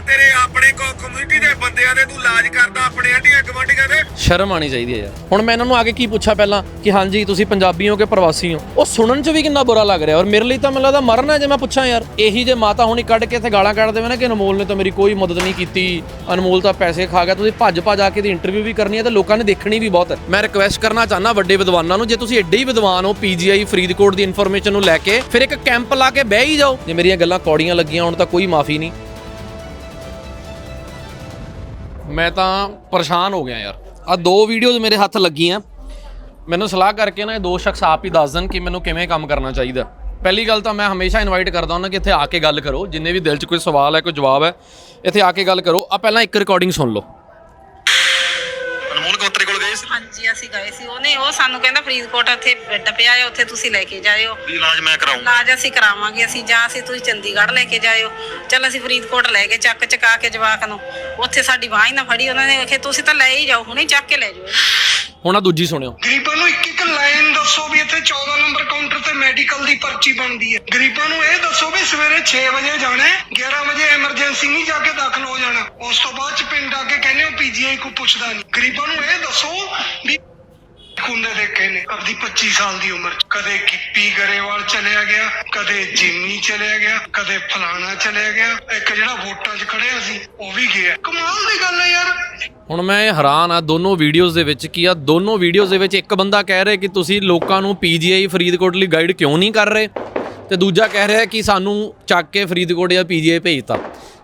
ਤੇਰੇ ਆਪਣੇ ਕਮਿਊਨਿਟੀ ਦੇ ਬੰਦਿਆਂ ਦੇ ਤੂੰ ਇਲਾਜ ਕਰਦਾ, ਆਪਣੇ ਆਂਟੀਆਂ ਗਵਾਂਢੀਆਂ ਦੇ। ਸ਼ਰਮ ਆਣੀ ਚਾਹੀਦੀ ਹੈ ਯਾਰ। ਹੁਣ ਮੈਂ ਇਹਨਾਂ ਨੂੰ ਆ ਕੇ ਕੀ ਪੁੱਛਾਂ ਪਹਿਲਾਂ ਕਿ ਹਾਂਜੀ, ਤੁਸੀਂ ਪੰਜਾਬੀ ਹੋ ਕਿ ਪ੍ਰਵਾਸੀ ਹੋ? ਉਹ ਸੁਣਨ 'ਚ ਵੀ ਕਿੰਨਾ ਬੁਰਾ ਲੱਗ ਰਿਹਾ। ਔਰ ਮੇਰੇ ਲਈ ਤਾਂ ਮੈਨੂੰ ਲੱਗਦਾ ਮਰਨਾ ਜੇ ਮੈਂ ਪੁੱਛਾਂ ਯਾਰ। ਇਹੀ ਜੇ ਮਾਤਾ ਹੁਣੀ ਕੱਢ ਕੇ ਇੱਥੇ ਗਾਲਾਂ ਕੱਢ ਦੇਵੇ ਨਾ ਕਿ ਅਨਮੋਲ ਨੇ ਤਾਂ ਮੇਰੀ ਕੋਈ ਮਦਦ ਨਹੀਂ ਕੀਤੀ। ਅਨਮੋਲ ਤਾਂ ਪੈਸੇ ਖਾ ਗਿਆ। ਤੁਸੀਂ ਭੱਜ ਭੱਜ ਆ ਕੇ ਦੀ ਇੰਟਰਵਿਊ ਵੀ ਕਰਨੀ ਹੈ ਤੇ ਲੋਕਾਂ ਨੇ ਦੇਖਣੀ ਵੀ ਬਹੁਤ ਹੈ। ਮੈਂ ਰਿਕਵੈਸਟ ਕਰਨਾ ਚਾਹਨਾ ਵੱਡੇ ਵਿਦਵਾਨਾਂ ਨੂੰ, ਜੇ ਤੁਸੀਂ ਐਡੇ ਹੀ ਵਿਦਵਾਨ ਹੋ ਪੀਜੀਆਈ ਫਰੀਦਕੋਟ ਦੀ ਇਨਫੋਰਮੇਸ਼ਨ ਨੂੰ ਲੈ ਕੇ, ਫਿਰ ਇੱਕ ਕੈਂਪ ਲਾ ਕੇ ਬਹਿ ਹੀ ਜਾਓ। ਜੇ ਮੇਰੀਆਂ ਗੱਲਾਂ ਕੌੜੀਆਂ ਲੱਗੀਆਂ ਹੁਣ ਤਾਂ ਕੋਈ ਮਾਫੀ ਨਹੀਂ। ਮੈਂ ਤਾਂ ਪਰੇਸ਼ਾਨ ਹੋ ਗਿਆ ਯਾਰ। ਆ ਦੋ ਵੀਡੀਓਜ਼ ਮੇਰੇ ਹੱਥ ਲੱਗੀਆਂ। ਮੈਨੂੰ ਸਲਾਹ ਕਰਕੇ ਨਾ ਇਹ ਦੋ ਸ਼ਖਸ ਆਪ ਹੀ ਦੱਸ ਦੇਣ ਕਿ ਮੈਨੂੰ ਕਿਵੇਂ ਕੰਮ ਕਰਨਾ ਚਾਹੀਦਾ। ਪਹਿਲੀ ਗੱਲ ਤਾਂ ਮੈਂ ਹਮੇਸ਼ਾ ਇਨਵਾਈਟ ਕਰਦਾ ਹਾਂ ਕਿ ਇੱਥੇ ਆ ਕੇ ਗੱਲ ਕਰੋ। ਜਿੰਨੇ ਵੀ ਦਿਲ 'ਚ ਕੋਈ ਸਵਾਲ ਹੈ, ਕੋਈ ਜਵਾਬ ਹੈ, ਇੱਥੇ ਆ ਕੇ ਗੱਲ ਕਰੋ। ਆ ਪਹਿਲਾਂ ਇੱਕ ਰਿਕਾਰਡਿੰਗ ਸੁਣ ਲਓ। ਅਨਮੋਲ ਕੋਤਰੇ ਹਾਂਜੀ ਅਸੀਂ ਗਏ ਸੀ। ਉਹਨੇ ਉਹ ਸਾਨੂੰ ਕਹਿੰਦਾ ਫਰੀਦਕੋਟ ਇੱਥੇ ਬੈੱਡ ਪਿਆ ਹੈ ਉੱਥੇ ਤੁਸੀਂ ਲੈ ਕੇ ਜਾਇਓ। ਵੀ ਇਲਾਜ ਮੈਂ ਕਰਾਉਂ ਇਲਾਜ ਅਸੀਂ ਕਰਾਵਾਂਗੇ। ਅਸੀਂ ਜਾਂ ਅਸੀਂ ਤੁਸੀਂ ਚੰਡੀਗੜ੍ਹ ਲੈ ਕੇ ਜਾਇਓ। ਚੱਲ ਅਸੀਂ ਫਰੀਦਕੋਟ ਲੈ ਕੇ ਚੱਕ ਚਕਾ ਕੇ ਜਵਾਕ ਨੂੰ। ਉੱਥੇ ਸਾਡੀ ਬਾਂਹ ਹੀ ਨਾ ਫੜੀ ਉਹਨਾਂ ਨੇ। ਆਖਿਆ ਤੁਸੀਂ ਤਾਂ ਲੈ ਹੀ ਜਾਓ ਹੁਣੇ ਚੱਕ ਕੇ ਲੈ ਜਾਓ ਹੁਣ ਆ ਦੂਜੀ ਸੁਣਿਓ। ਗਰੀਬਾਂ ਨੂੰ ਇੱਕ ਇੱਕ ਲਾਈਨ ਦੱਸੋ ਵੀ ਇੱਥੇ 14 ਨੰਬਰ ਕਾਊਂਟਰ ਤੇ ਮੈਡੀਕਲ ਦੀ ਪਰਚੀ ਬਣਦੀ ਹੈ। ਗਰੀਬਾਂ ਨੂੰ ਇਹ ਦੱਸੋ ਵੀ ਸਵੇਰੇ 6 ਵਜੇ ਜਾਣਾ ਹੈ 11 ਵਜੇ ਐਮਰਜੈਂਸੀ ਨਹੀਂ ਜਾ ਕੇ ਦਾਖਲ ਹੋ ਜਾਣਾ। ਉਸ ਤੋਂ ਬਾਅਦ ਚ ਪਿੰਡ ਆ ਕੇ ਕਹਿੰਦੇ ਹੋ ਪੀਜੀਆਈ ਕੋ ਪੁੱਛਦਾ ਨਹੀਂ। ਗਰੀਬਾਂ ਨੂੰ ਇਹ ਦੱਸੋ ਵੀ ਖੁੰਦੇ ਦੇਖੇ ਨੇ। ਆਪਦੀ 25 ਸਾਲ ਦੀ ਉਮਰ ਚ। ਕਦੇ ਗਿੱਪੀ ਗਰੇਵਾਲ ਚਲਿਆ ਗਿਆ, ਕਦੇ ਜਿੰਮੀ ਚਲਿਆ ਗਿਆ, ਕਦੇ ਫਲਾਣਾ ਚਲਿਆ ਗਿਆ। ਇੱਕ ਜਿਹੜਾ ਵੋਟਾਂ 'ਚ ਖੜਿਆ ਸੀ, ਉਹ ਵੀ ਗਿਆ। ਕਮਾਲ ਦੀ ਗੱਲ ਹੈ ਯਾਰ। ਹੁਣ ਮੈਂ ਹੈਰਾਨ ਆ, ਦੋਨੋਂ ਵੀਡੀਓਜ਼ ਦੇ ਵਿੱਚ ਕੀ ਆ? ਦੋਨੋਂ ਵੀਡੀਓਜ਼ ਦੇ ਵਿੱਚ ਇੱਕ ਬੰਦਾ ਕਹਿ ਰਿਹਾ ਕਿ ਤੁਸੀਂ ਲੋਕਾਂ ਨੂੰ ਪੀਜੀਆਈ ਫਰੀਦਕੋਟ ਲਈ ਗਾਈਡ ਕਿਉਂ ਨਹੀਂ ਕਰ ਰਹੇ? ਤੇ ਦੂਜਾ ਕਹਿ ਰਿਹਾ ਕਿ ਸਾਨੂੰ ਚੱਕ ਕੇ ਫਰੀਦਕੋਟ ਜਾਂ ਪੀਜੀਆਈ ਭੇਜਤਾ।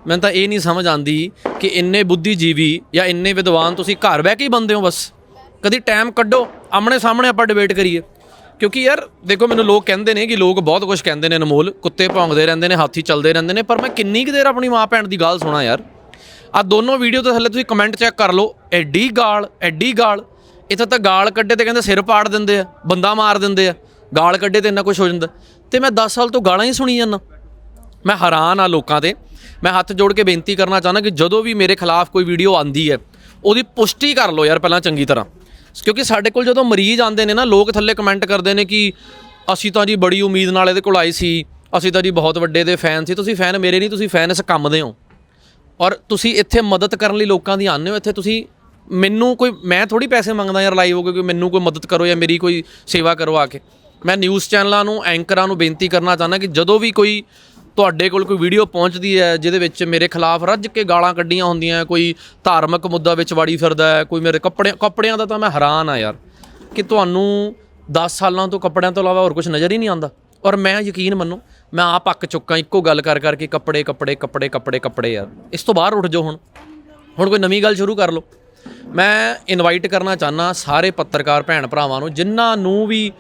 ਮੈਨੂੰ ਤਾਂ ਇਹ ਨਹੀਂ ਸਮਝ ਆਂਦੀ ਕਿ ਇੰਨੇ ਬੁੱਧੀਜੀਵੀ ਜਾਂ ਇੰਨੇ ਵਿਦਵਾਨ ਤੁਸੀਂ ਘਰ ਬਹਿ ਕੇ ਹੀ ਬੰਦੇ ਹੋ ਬਸ। ਕਦੀ ਟਾਈਮ ਕੱਢੋ, ਆਮਣੇ ਸਾਹਮਣੇ ਆਪਾਂ ਡਿਬੇਟ ਕਰੀਏ। ਕਿਉਂਕਿ ਯਾਰ, ਦੇਖੋ ਮੈਨੂੰ ਲੋਕ ਕਹਿੰਦੇ ਨੇ ਕਿ ਲੋਕ ਬਹੁਤ ਕੁਝ ਕਹਿੰਦੇ ਨੇ ਅਨਮੋਲ, ਕੁੱਤੇ ਭੌਂਕਦੇ ਰਹਿੰਦੇ ਨੇ, ਹਾਥੀ ਚੱਲਦੇ ਰਹਿੰਦੇ ਨੇ, ਪਰ ਮੈਂ ਕਿੰਨੀ ਕੁ ਦੇਰ ਆਪਣੀ ਮਾਂ ਭੈਣ ਦੀ ਗੱਲ ਸੁਣਾ ਯਾਰ। ਆ ਦੋਨੋਂ ਵੀਡੀਓ ਤੋਂ ਥੱਲੇ ਤੁਸੀਂ ਕਮੈਂਟ ਚੈੱਕ ਕਰ ਲਓ, ਐਡੀ ਗਾਲ ਐਡੀ ਗਾਲ। ਇੱਥੇ ਤਾਂ ਗਾਲ ਕੱਢੇ ਤੇ ਕਹਿੰਦੇ ਸਿਰ ਪਾੜ ਦਿੰਦੇ ਆ, ਬੰਦਾ ਮਾਰ ਦਿੰਦੇ ਆ। ਗਾਲ ਕੱਢੇ ਤੇ ਇੰਨਾ ਕੁਝ ਹੋ ਜਾਂਦਾ। ਤੇ ਮੈਂ 10 ਸਾਲ ਤੋਂ ਗਾਲਾਂ ਹੀ ਸੁਣੀ ਜਾਂਦਾ। ਮੈਂ ਹੈਰਾਨ ਆ ਲੋਕਾਂ ਤੇ। ਮੈਂ ਹੱਥ ਜੋੜ ਕੇ ਬੇਨਤੀ ਕਰਨਾ ਚਾਹੁੰਦਾ ਕਿ ਜਦੋਂ ਵੀ ਮੇਰੇ ਖਿਲਾਫ ਕੋਈ ਵੀਡੀਓ ਆਂਦੀ ਹੈ, ਉਹਦੀ ਪੁਸ਼ਟੀ ਕਰ ਲਓ ਯਾਰ ਪਹਿਲਾਂ ਚੰਗੀ ਤਰ੍ਹਾਂ। ਕਿਉਂਕਿ ਸਾਡੇ ਕੋਲ ਜਦੋਂ ਮਰੀਜ਼ ਆਉਂਦੇ ਨੇ ਨਾ, ਲੋਕ ਥੱਲੇ ਕਮੈਂਟ ਕਰਦੇ ਨੇ ਕਿ ਅਸੀਂ ਤਾਂ ਜੀ ਬੜੀ ਉਮੀਦ ਨਾਲ ਇਹਦੇ ਕੋਲ ਆਏ ਸੀ, ਅਸੀਂ ਤਾਂ ਜੀ ਬਹੁਤ ਵੱਡੇ ਦੇ ਫੈਨ ਸੀ, ਤੁਸੀਂ ਫੈਨ ਮੇਰੇ ਨਹੀਂ, ਤੁਸੀਂ ਫੈਨ ਇਸ ਕੰਮ ਦੇ ਹੋ। ਔਰ ਤੁਸੀਂ ਇੱਥੇ ਮਦਦ ਕਰਨ ਲਈ ਲੋਕਾਂ ਦੀ ਆਉਂਦੇ ਹੋ, ਇੱਥੇ ਤੁਸੀਂ ਮੈਨੂੰ ਕੋਈ, ਮੈਂ ਥੋੜੀ ਪੈਸੇ ਮੰਗਦਾ ਯਾਰ ਲਾਈਵ ਹੋ ਕੇ ਕਿ ਮੈਨੂੰ ਕੋਈ ਮਦਦ ਕਰੋ ਜਾਂ ਮੇਰੀ ਕੋਈ ਸੇਵਾ ਕਰੋ ਆ ਕੇ। ਮੈਂ ਨਿਊਜ਼ ਚੈਨਲਾਂ ਨੂੰ ਐਂਕਰਾਂ ਨੂੰ ਬੇਨਤੀ ਕਰਨਾ ਚਾਹੁੰਦਾ ਕਿ ਜਦੋਂ ਵੀ ਕੋਈ ਤੁਹਾਡੇ ਕੋਲ ਕੋਈ ਵੀਡੀਓ ਪਹੁੰਚਦੀ ਹੈ ਜਿਹਦੇ ਵਿੱਚ ਮੇਰੇ ਖਿਲਾਫ ਰੱਜ ਕੇ ਗਾਲਾਂ ਕੱਢੀਆਂ ਹੁੰਦੀਆਂ, ਕੋਈ ਧਾਰਮਿਕ ਮੁੱਦਾ ਵਿੱਚ ਵਾੜੀ ਫਿਰਦਾ ਹੈ, ਕੋਈ ਮੇਰੇ ਕੱਪੜੇ ਕੱਪੜਿਆਂ ਦਾ ਤਾਂ ਮੈਂ ਹੈਰਾਨ ਆ ਯਾਰ ਕਿ ਤੁਹਾਨੂੰ 10 ਸਾਲਾਂ ਤੋਂ ਕੱਪੜਿਆਂ ਤੋਂ ਇਲਾਵਾ ਹੋਰ ਕੁਝ ਨਜ਼ਰ ਹੀ ਨਹੀਂ ਆਉਂਦਾ। ਔਰ ਮੈਂ ਯਕੀਨ ਮੰਨੋ, ਮੈਂ ਆਪ ਅੱਕ ਚੁੱਕਾ, ਇੱਕੋ ਗੱਲ ਕਰ ਕਰਕੇ ਕੱਪੜੇ ਕੱਪੜੇ ਕੱਪੜੇ ਕੱਪੜੇ ਕੱਪੜੇ ਯਾਰ। ਇਸ ਤੋਂ ਬਾਹਰ ਉੱਠ ਜਾਓ ਹੁਣ। ਹੁਣ ਕੋਈ ਨਵੀਂ ਗੱਲ ਸ਼ੁਰੂ ਕਰ ਲਓ। ਮੈਂ ਇਨਵਾਈਟ ਕਰਨਾ ਚਾਹਨਾ ਸਾਰੇ ਪੱਤਰਕਾਰ ਭੈਣ ਭਰਾਵਾਂ ਨੂੰ, ਜਿਨ੍ਹਾਂ ਨੂੰ ਵੀ